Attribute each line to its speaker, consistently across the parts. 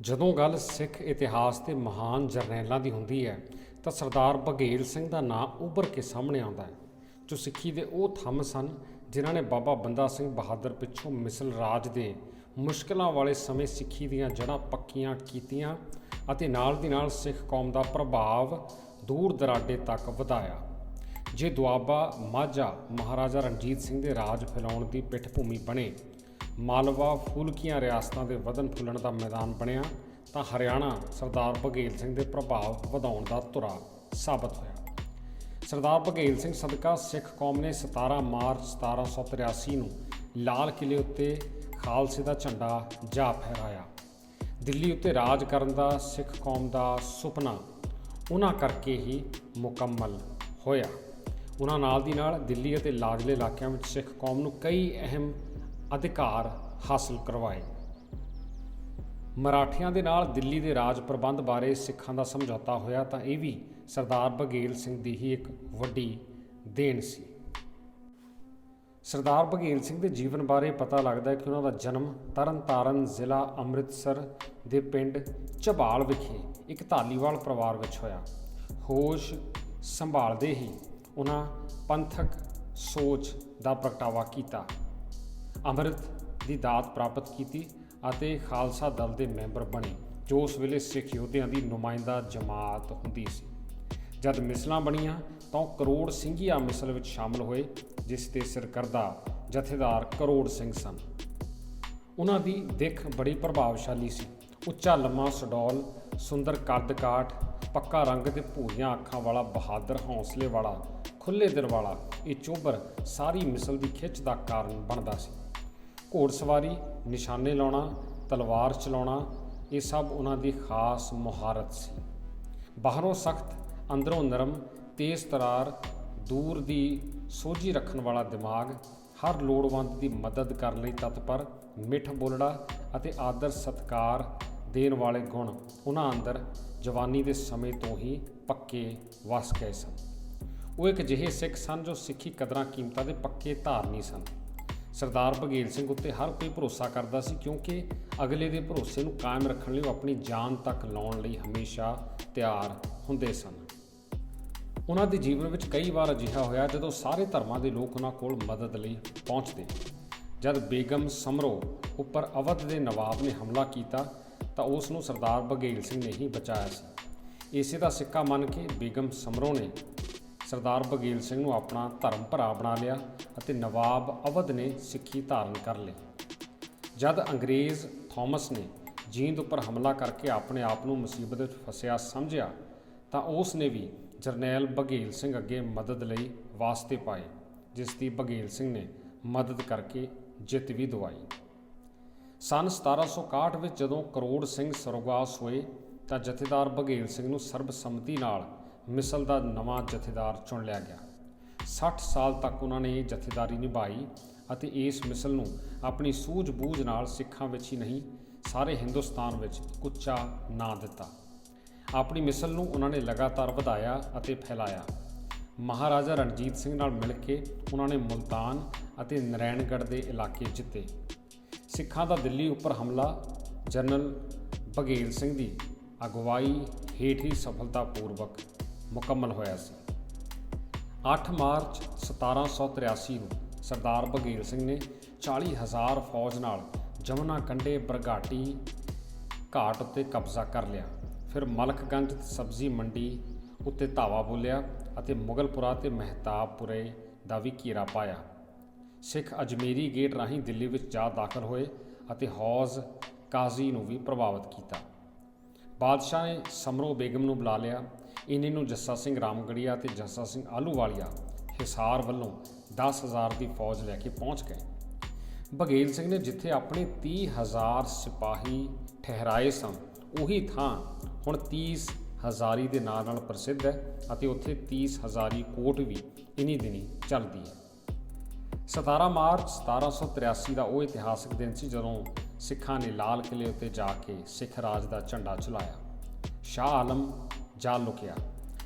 Speaker 1: ਜਦੋਂ ਗੱਲ ਸਿੱਖ ਇਤਿਹਾਸ ਦੇ ਮਹਾਨ ਜਰਨੈਲਾਂ ਦੀ ਹੁੰਦੀ ਹੈ, ਤਾਂ ਸਰਦਾਰ ਬਘੇਲ ਸਿੰਘ ਦਾ ਨਾਂ ਉੱਭਰ ਕੇ ਸਾਹਮਣੇ ਆਉਂਦਾ ਹੈ। ਜੋ ਸਿੱਖੀ ਦੇ ਉਹ ਥੰਮ ਸਨ, ਜਿਨ੍ਹਾਂ ਨੇ ਬਾਬਾ ਬੰਦਾ ਸਿੰਘ ਬਹਾਦਰ ਪਿੱਛੋਂ ਮਿਸਲ ਰਾਜ ਦੇ ਮੁਸ਼ਕਲਾਂ ਵਾਲੇ ਸਮੇਂ ਸਿੱਖੀ ਦੀਆਂ ਜੜ੍ਹਾਂ ਪੱਕੀਆਂ ਕੀਤੀਆਂ ਅਤੇ ਨਾਲ ਦੀ ਨਾਲ ਸਿੱਖ ਕੌਮ ਦਾ ਪ੍ਰਭਾਵ ਦੂਰ ਦਰਾਡੇ ਤੱਕ ਵਧਾਇਆ। ਜੇ ਦੁਆਬਾ ਮਾਝਾ ਮਹਾਰਾਜਾ ਰਣਜੀਤ ਸਿੰਘ ਦੇ ਰਾਜ ਫੈਲਾਉਣ ਦੀ ਪਿੱਠਭੂਮੀ ਬਣੇ ਮਾਲਵਾ ਫੂਲਕੀਆਂ ਰਿਆਸਤਾਂ ਦੇ ਵਧਣ ਫੁੱਲਣ ਦਾ ਮੈਦਾਨ ਬਣਿਆ ਤਾਂ ਹਰਿਆਣਾ ਸਰਦਾਰ ਬਘੇਲ ਸਿੰਘ ਦੇ ਪ੍ਰਭਾਵ ਵਧਾਉਣ ਦਾ ਧੁਰਾ ਸਾਬਤ ਹੋਇਆ। ਸਰਦਾਰ ਬਘੇਲ ਸਿੰਘ ਸਦਕਾ ਸਿੱਖ ਕੌਮ ਨੇ 17 ਮਾਰਚ 1783 ਨੂੰ ਲਾਲ ਕਿਲੇ ਉੱਤੇ ਖਾਲਸੇ ਦਾ ਝੰਡਾ ਜਾ ਫਹਿਰਾਇਆ। ਦਿੱਲੀ ਉੱਤੇ ਰਾਜ ਕਰਨ ਦਾ ਸਿੱਖ ਕੌਮ ਦਾ ਸੁਪਨਾ ਉਹਨਾਂ ਕਰਕੇ ਹੀ ਮੁਕੰਮਲ ਹੋਇਆ। ਉਹਨਾਂ ਨਾਲ ਦੀ ਨਾਲ ਦਿੱਲੀ ਅਤੇ ਲਾਜਲੇ ਇਲਾਕਿਆਂ ਵਿੱਚ ਸਿੱਖ ਕੌਮ ਨੂੰ ਕਈ ਅਹਿਮ ਅਧਿਕਾਰ ਹਾਸਲ ਕਰਵਾਏ। ਮਰਾਠਿਆਂ ਦੇ ਨਾਲ ਦਿੱਲੀ ਦੇ ਰਾਜ ਪ੍ਰਬੰਧ ਬਾਰੇ ਸਿੱਖਾਂ ਦਾ ਸਮਝੌਤਾ ਹੋਇਆ ਤਾਂ ਇਹ ਵੀ ਸਰਦਾਰ ਬਘੇਲ ਸਿੰਘ ਦੀ ਹੀ ਇੱਕ ਵੱਡੀ ਦੇਣ ਸੀ। ਸਰਦਾਰ ਬਘੇਲ ਸਿੰਘ ਦੇ ਜੀਵਨ ਬਾਰੇ ਪਤਾ ਲੱਗਦਾ ਹੈ ਕਿ ਉਹਨਾਂ ਦਾ ਜਨਮ ਤਰਨਤਾਰਨ ਜ਼ਿਲ੍ਹਾ ਅੰਮ੍ਰਿਤਸਰ ਦੇ ਪਿੰਡ ਝਬਾਲ ਵਿਖੇ ਇੱਕ ਧਾਲੀਵਾਲ ਪਰਿਵਾਰ ਵਿੱਚ ਹੋਇਆ। ਹੋਸ਼ ਸੰਭਾਲਦੇ ਹੀ ਉਹਨਾਂ ਪੰਥਕ ਸੋਚ ਦਾ ਪ੍ਰਗਟਾਵਾ ਕੀਤਾ। ਅੰਮ੍ਰਿਤ ਦੀ ਦਾਤ ਪ੍ਰਾਪਤ ਕੀਤੀ ਅਤੇ ਖਾਲਸਾ ਦਲ ਦੇ ਮੈਂਬਰ ਬਣੇ, ਜੋ ਉਸ ਵੇਲੇ ਸਿੱਖ ਯੋਧਿਆਂ ਦੀ ਨੁਮਾਇੰਦਾ ਜਮਾਤ ਹੁੰਦੀ ਸੀ। ਜਦ ਮਿਸਲਾਂ ਬਣੀਆਂ, ਤਾਂ ਉਹ ਕਰੋੜ ਸਿੰਘੀਆ ਮਿਸਲ ਵਿੱਚ ਸ਼ਾਮਲ ਹੋਏ, ਜਿਸ ਤੇ ਸਿਰਕਰਦਾ ਜਥੇਦਾਰ ਕਰੋੜ ਸਿੰਘ ਸਨ। ਉਹਨਾਂ ਦੀ ਦਿੱਖ ਬੜੀ ਪ੍ਰਭਾਵਸ਼ਾਲੀ ਸੀ। ਉੱਚਾ ਲੰਮਾ ਸਡੌਲ, ਸੁੰਦਰ ਕੱਦ ਕਾਠ ਪੱਕਾ ਰੰਗ ਤੇ ਭੂਰੀਆਂ ਅੱਖਾਂ ਵਾਲਾ ਬਹਾਦਰ ਹੌਸਲੇ ਵਾਲਾ ਖੁੱਲੇ ਦਿਲ ਵਾਲਾ, ਇਹ ਚੋਬਰ ਸਾਰੀ ਮਿਸਲ ਦੀ ਖਿੱਚ ਦਾ ਕਾਰਨ ਬਣਦਾ ਸੀ। ਘੋੜਸਵਾਰੀ, ਨਿਸ਼ਾਨੇ ਲਾਉਣਾ, ਤਲਵਾਰ ਚਲਾਉਣਾ, ਇਹ ਸਭ ਉਹਨਾਂ ਦੀ ਖਾਸ ਮੁਹਾਰਤ ਸੀ। ਬਾਹਰੋਂ ਸਖਤ, ਅੰਦਰੋਂ ਨਰਮ, ਤੇਜ਼ ਤਰਾਰ, ਦੂਰ ਦੀ ਸੋਝੀ ਰੱਖਣ ਵਾਲਾ ਦਿਮਾਗ, ਹਰ ਲੋੜਵੰਦ ਦੀ ਮਦਦ ਕਰਨ ਲਈ ਤਤਪਰ, ਮਿੱਠ ਬੋਲੜਾ ਅਤੇ ਆਦਰ ਸਤਕਾਰ ਦੇਣ ਵਾਲੇ ਗੁਣ ਉਹਨਾਂ ਅੰਦਰ ਜਵਾਨੀ ਦੇ ਸਮੇਂ ਤੋਂ ਹੀ ਪੱਕੇ ਵਸ ਗਏ ਸਨ। ਉਹ ਇੱਕ ਜਿਹੇ ਸਿੱਖ ਸਨ ਜੋ ਸਿੱਖੀ ਕਦਰਾਂ ਕੀਮਤਾਂ ਦੇ ਪੱਕੇ ਧਾਰਨੀ ਸਨ। ਸਰਦਾਰ ਬਘੇਲ ਸਿੰਘ ਉੱਤੇ ਹਰ ਕੋਈ ਭਰੋਸਾ ਕਰਦਾ ਸੀ ਕਿਉਂਕਿ ਅਗਲੇ ਦੇ ਭਰੋਸੇ ਨੂੰ ਕਾਇਮ ਰੱਖਣ ਲਈ ਉਹ ਆਪਣੀ ਜਾਨ ਤੱਕ ਲਾਉਣ ਲਈ ਹਮੇਸ਼ਾ ਤਿਆਰ ਹੁੰਦੇ ਸਨ। ਉਹਨਾਂ ਦੇ ਜੀਵਨ ਵਿੱਚ ਕਈ ਵਾਰ ਅਜਿਹਾ ਹੋਇਆ ਜਦੋਂ ਸਾਰੇ ਧਰਮਾਂ ਦੇ ਲੋਕ ਉਹਨਾਂ ਕੋਲ ਮਦਦ ਲਈ ਪਹੁੰਚਦੇ। ਜਦ ਬੇਗਮ ਸਮਰੋ ਉੱਪਰ ਅਵਧ ਦੇ ਨਵਾਬ ਨੇ ਹਮਲਾ ਕੀਤਾ, ਤਾਂ ਉਸ ਨੂੰ ਸਰਦਾਰ ਬਘੇਲ ਸਿੰਘ ਨੇ ਹੀ ਬਚਾਇਆ ਸੀ। ਇਸੇ ਦਾ ਸਿੱਕਾ ਮੰਨ ਕੇ ਬੇਗਮ ਸਮਰੋ ਨੇ ਸਰਦਾਰ ਬਘੇਲ ਸਿੰਘ ਨੂੰ ਆਪਣਾ ਧਰਮ ਭਰਾ ਬਣਾ ਲਿਆ ਅਤੇ ਨਵਾਬ ਅਵਧ ਨੇ ਸਿੱਖੀ ਧਾਰਨ ਕਰ ਲਈ। ਜਦ ਅੰਗਰੇਜ਼ ਥਾਮਸ ਨੇ ਜੀਂਦ ਉੱਪਰ ਹਮਲਾ ਕਰਕੇ ਆਪਣੇ ਆਪ ਨੂੰ ਮੁਸੀਬਤ ਵਿੱਚ ਫਸਿਆ ਸਮਝਿਆ, ਤਾਂ ਉਸ ਨੇ ਵੀ ਜਰਨੈਲ ਬਘੇਲ ਸਿੰਘ ਅੱਗੇ ਮਦਦ ਲਈ ਵਾਸਤੇ ਪਾਏ, ਜਿਸ ਦੀ ਬਘੇਲ ਸਿੰਘ ਨੇ ਮਦਦ ਕਰਕੇ ਜਿੱਤ ਵੀ ਦਿਵਾਈ। ਸਨ 1761 ਵਿੱਚ ਜਦੋਂ ਕਰੋੜ ਸਿੰਘ ਸਰਗਵਾਸ ਹੋਏ, ਤਾਂ ਜਥੇਦਾਰ ਬਘੇਲ ਸਿੰਘ ਨੂੰ ਸਰਬਸੰਮਤੀ ਨਾਲ ਮਿਸਲ ਦਾ ਨਵਾਂ ਜਥੇਦਾਰ ਚੁਣ ਲਿਆ ਗਿਆ। 60 ਸਾਲ ਤੱਕ ਉਹਨਾਂ ਨੇ ਇਹ ਜਥੇਦਾਰੀ ਨਿਭਾਈ ਅਤੇ ਇਸ ਮਿਸਲ ਨੂੰ ਆਪਣੀ ਸੂਝ-ਬੂਝ ਨਾਲ ਸਿੱਖਾਂ ਵਿੱਚ ਹੀ ਨਹੀਂ, ਸਾਰੇ ਹਿੰਦੁਸਤਾਨ ਵਿੱਚ ਇੱਕ ਉੱਚਾ ਨਾਂ ਦਿੱਤਾ। ਆਪਣੀ ਮਿਸਲ ਨੂੰ ਉਹਨਾਂ ਨੇ ਲਗਾਤਾਰ ਵਧਾਇਆ ਅਤੇ ਫੈਲਾਇਆ। ਮਹਾਰਾਜਾ ਰਣਜੀਤ ਸਿੰਘ ਨਾਲ ਮਿਲ ਕੇ ਉਹਨਾਂ ਨੇ ਮੁਲਤਾਨ ਅਤੇ ਨਰੈਣਗੜ੍ਹ ਦੇ ਇਲਾਕੇ ਜਿੱਤੇ। ਸਿੱਖਾਂ ਦਾ ਦਿੱਲੀ ਉੱਪਰ ਹਮਲਾ ਜਨਰਲ ਬਘੇਲ ਸਿੰਘ ਦੀ ਅਗਵਾਈ ਹੇਠ ਹੀ ਸਫਲਤਾਪੂਰਵਕ ਮੁਕੰਮਲ ਹੋਇਆ ਸੀ। 8 ਮਾਰਚ 1783 ਨੂੰ ਸਰਦਾਰ ਬਘੇਲ ਸਿੰਘ ਨੇ 40000 ਫੌਜ ਨਾਲ ਜਮਨਾ ਕੰਡੇ ਬਰਗਾਟੀ ਘਾਟ ਉੱਤੇ ਕਬਜ਼ਾ ਕਰ ਲਿਆ। ਫਿਰ ਮਲਕਗੰਜ ਸਬਜ਼ੀ ਮੰਡੀ ਉੱਤੇ ਧਾਵਾ ਬੋਲਿਆ ਅਤੇ ਮੁਗਲਪੁਰਾ ਤੇ ਮਹਿਤਾਬਪੁਰੇ ਦਾ ਵੀ ਘੇਰਾ ਪਾਇਆ। ਸਿੱਖ ਅਜਮੇਰੀ ਗੇਟ ਰਾਹੀਂ ਦਿੱਲੀ ਵਿੱਚ ਜਾ ਦਾਖਲ ਹੋਏ ਅਤੇ ਹੌਜ਼ ਕਾਜ਼ੀ ਨੂੰ ਵੀ ਪ੍ਰਭਾਵਿਤ ਕੀਤਾ। ਬਾਦਸ਼ਾਹ ਨੇ ਸਮਰੋ ਬੇਗਮ ਨੂੰ ਬੁਲਾ ਲਿਆ ਇਨੀ ਨੂੰ ਜੱਸਾ ਸਿੰਘ ਰਾਮਗੜੀਆ ਤੇ ਜੱਸਾ ਸਿੰਘ ਆਲੂਵਾਲੀਆ ਹਿਸਾਰ ਵੱਲੋਂ 10000 ਦੀ ਫੌਜ ਲੈ ਕੇ ਪਹੁੰਚ ਗਏ। ਬਘੇਲ ਸਿੰਘ ਨੇ ਜਿੱਥੇ ਆਪਣੇ 30000 ਸਿਪਾਹੀ ਠਹਿਰਾਏ ਸਨ, ਉਹੀ ਥਾਂ ਹੁਣ 30 ਹਜ਼ਾਰੀ ਦੇ ਨਾਂ ਨਾਲ ਪ੍ਰਸਿੱਧ ਹੈ ਅਤੇ ਉੱਥੇ 30 ਹਜ਼ਾਰੀ ਕੋਟ ਵੀ ਇਨੀ ਦਿਨੀ ਚੱਲਦੀ ਹੈ। 17 ਮਾਰਚ 1783 ਦਾ ਉਹ ਇਤਿਹਾਸਕ ਦਿਨ ਸੀ ਜਦੋਂ ਸਿੱਖਾਂ ਨੇ ਲਾਲ ਕਿਲੇ ਉੱਤੇ ਜਾ ਕੇ ਸਿੱਖ ਰਾਜ ਦਾ ਝੰਡਾ ਚਲਾਇਆ। ਸ਼ਾਹ ਆਲਮ ਜਾ ਲੁਕਿਆ।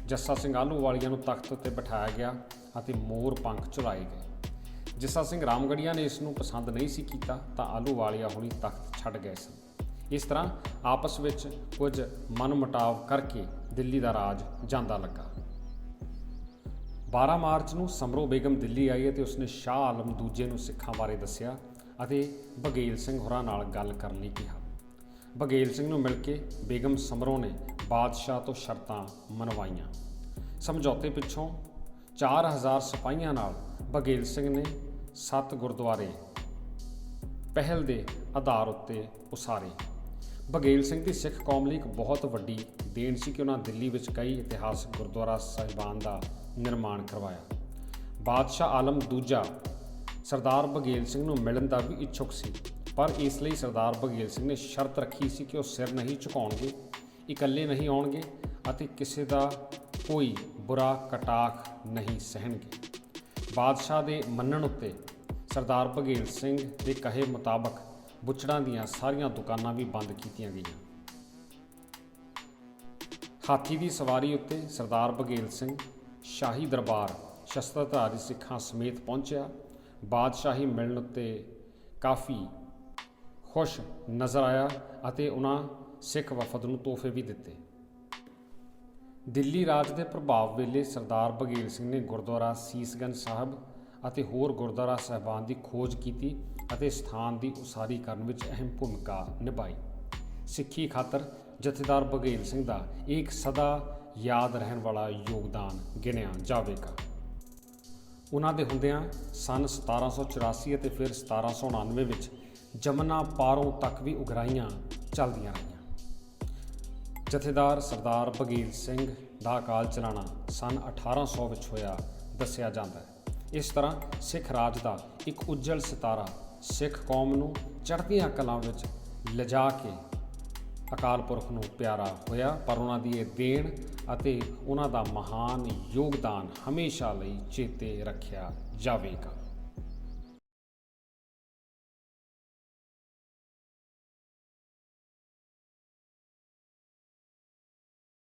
Speaker 1: ਜੱਸਾ ਸਿੰਘ ਆਲੂ ਵਾਲੀਆਂ ਨੂੰ ਤਖਤ ਉੱਤੇ ਬਿਠਾਇਆ ਗਿਆ ਅਤੇ ਮੋਰ ਪੰਖ ਚੁਲਾਏ ਗਏ। ਜੱਸਾ ਸਿੰਘ ਰਾਮਗੜੀਆ ਨੇ ਇਸ ਨੂੰ ਪਸੰਦ ਨਹੀਂ ਸੀ ਕੀਤਾ ਤਾਂ ਆਲੂ ਆਲੂਵਾਲੀਆ ਹੁਣੀ ਤਖਤ ਛੱਡ ਗਏ ਸਨ। ਇਸ ਤਰ੍ਹਾਂ ਆਪਸ ਵਿੱਚ ਕੁਝ ਮਨਮਟਾਵ ਕਰਕੇ ਦਿੱਲੀ ਦਾ ਰਾਜ ਜਾਂਦਾ ਲੱਗਾ। 12 ਮਾਰਚ ਨੂੰ ਸਮਰੋ ਬੇਗਮ ਦਿੱਲੀ ਆਈ ਅਤੇ ਉਸਨੇ ਸ਼ਾਹ ਆਲਮ ਦੂਜੇ ਨੂੰ ਸਿੱਖਾਂ ਬਾਰੇ ਦੱਸਿਆ ਅਤੇ ਬਘੇਲ ਸਿੰਘ ਹੋਰਾਂ ਨਾਲ ਗੱਲ ਕਰਨ ਲਈ ਕਿਹਾ। ਬਘੇਲ ਸਿੰਘ ਨੂੰ ਮਿਲ ਕੇ ਬੇਗਮ ਸਮਰੋ ਨੇ ਬਾਦਸ਼ਾਹ ਤੋਂ ਸ਼ਰਤਾਂ ਮਨਵਾਈਆਂ। ਸਮਝੌਤੇ ਪਿੱਛੋਂ 4000 ਸਿਪਾਹੀਆਂ ਨਾਲ ਬਘੇਲ ਸਿੰਘ ਨੇ ਸੱਤ ਗੁਰਦੁਆਰੇ ਪਹਿਲ ਦੇ ਆਧਾਰ ਉੱਤੇ ਉਸਾਰੇ। ਬਘੇਲ ਸਿੰਘ ਦੀ ਸਿੱਖ ਕੌਮ ਲਈ ਇੱਕ ਬਹੁਤ ਵੱਡੀ ਦੇਣ ਸੀ ਕਿ ਉਹਨਾਂ ਦਿੱਲੀ ਵਿੱਚ ਕਈ ਇਤਿਹਾਸਕ ਗੁਰਦੁਆਰਾ ਸਾਹਿਬਾਨ ਦਾ ਨਿਰਮਾਣ ਕਰਵਾਇਆ। ਬਾਦਸ਼ਾਹ ਆਲਮ ਦੂਜਾ ਸਰਦਾਰ ਬਘੇਲ ਸਿੰਘ ਨੂੰ ਮਿਲਣ ਦਾ ਵੀ ਇੱਛੁਕ ਸੀ, ਪਰ ਇਸ ਲਈ ਸਰਦਾਰ ਬਘੇਲ ਸਿੰਘ ਨੇ ਸ਼ਰਤ ਰੱਖੀ ਸੀ ਕਿ ਉਹ ਸਿਰ ਨਹੀਂ ਝੁਕਾਉਣਗੇ। ਇਕੱਲੇ ਨਹੀਂ ਆਉਣਗੇ ਅਤੇ ਕਿਸੇ ਦਾ ਕੋਈ ਬੁਰਾ ਕਟਾਖ ਨਹੀਂ ਸਹਿਣਗੇ। ਬਾਦਸ਼ਾਹ ਦੇ ਮੰਨਣ ਉੱਤੇ ਸਰਦਾਰ ਬਘੇਲ ਸਿੰਘ ਦੇ ਕਹੇ ਮੁਤਾਬਕ ਬੁੱਚੜਾਂ ਦੀਆਂ ਸਾਰੀਆਂ ਦੁਕਾਨਾਂ ਵੀ ਬੰਦ ਕੀਤੀਆਂ ਗਈਆਂ। ਹਾਥੀ ਦੀ ਸਵਾਰੀ ਉੱਤੇ ਸਰਦਾਰ ਬਘੇਲ ਸਿੰਘ ਸ਼ਾਹੀ ਦਰਬਾਰ ਸ਼ਸਤਰਧਾਰੀ ਸਿੱਖਾਂ ਸਮੇਤ ਪਹੁੰਚਿਆ। ਬਾਦਸ਼ਾਹੀ ਮਿਲਣ ਉੱਤੇ ਕਾਫੀ ਖੁਸ਼ ਨਜ਼ਰ ਆਇਆ ਅਤੇ ਉਹਨਾਂ ਸਿੱਖ ਵਫਦ ਨੂੰ ਤੋਹਫੇ ਵੀ ਦਿੱਤੇ। ਦਿੱਲੀ ਰਾਜ ਦੇ ਪ੍ਰਭਾਵ ਵੇਲੇ ਸਰਦਾਰ ਬਘੇਲ ਸਿੰਘ ਨੇ ਗੁਰਦੁਆਰਾ ਸੀਸਗੰਜ ਸਾਹਿਬ ਅਤੇ ਹੋਰ ਗੁਰਦੁਆਰਾ ਸਾਹਿਬਾਨ ਦੀ ਖੋਜ ਕੀਤੀ ਅਤੇ ਸਥਾਨ ਦੀ ਉਸਾਰੀ ਕਰਨ ਵਿੱਚ ਅਹਿਮ ਭੂਮਿਕਾ ਨਿਭਾਈ। ਸਿੱਖੀ ਖਾਤਰ ਜਥੇਦਾਰ ਬਘੇਲ ਸਿੰਘ ਦਾ ਇੱਕ ਸਦਾ ਯਾਦ ਰਹਿਣ ਵਾਲਾ ਯੋਗਦਾਨ ਗਿਣਿਆ ਜਾਵੇਗਾ। ਉਹਨਾਂ ਦੇ ਹੁੰਦਿਆਂ ਸਨ 1784 ਅਤੇ ਫਿਰ 1799 ਵਿੱਚ ਜਮਨਾ ਪਾਰੋਂ ਤੱਕ ਵੀ ਉਗਰਾਈਆਂ ਚੱਲਦੀਆਂ ਰਹੀਆਂ। ਜਥੇਦਾਰ ਸਰਦਾਰ ਬਘੇਲ ਸਿੰਘ ਦਾ ਅਕਾਲ ਚਲਾਣਾ ਸਨ 1800 ਵਿੱਚ ਹੋਇਆ, ਦੱਸਿਆ ਜਾਂਦਾ ਹੈ। ਇਸ ਤਰ੍ਹਾਂ ਸਿੱਖ ਰਾਜ ਦਾ ਇੱਕ ਉੱਜਲ ਸਿਤਾਰਾ ਸਿੱਖ ਕੌਮ ਨੂੰ ਚੜ੍ਹਦੀਆਂ ਕਲਾਂ ਵਿੱਚ ਲਿਜਾ ਕੇ ਅਕਾਲ ਪੁਰਖ ਨੂੰ ਪਿਆਰਾ ਹੋਇਆ, ਪਰ ਉਹਨਾਂ ਦੀ ਇਹ ਦੇਣ ਅਤੇ ਉਹਨਾਂ ਦਾ ਮਹਾਨ ਯੋਗਦਾਨ ਹਮੇਸ਼ਾ ਲਈ ਚੇਤੇ ਰੱਖਿਆ ਜਾਵੇਗਾ।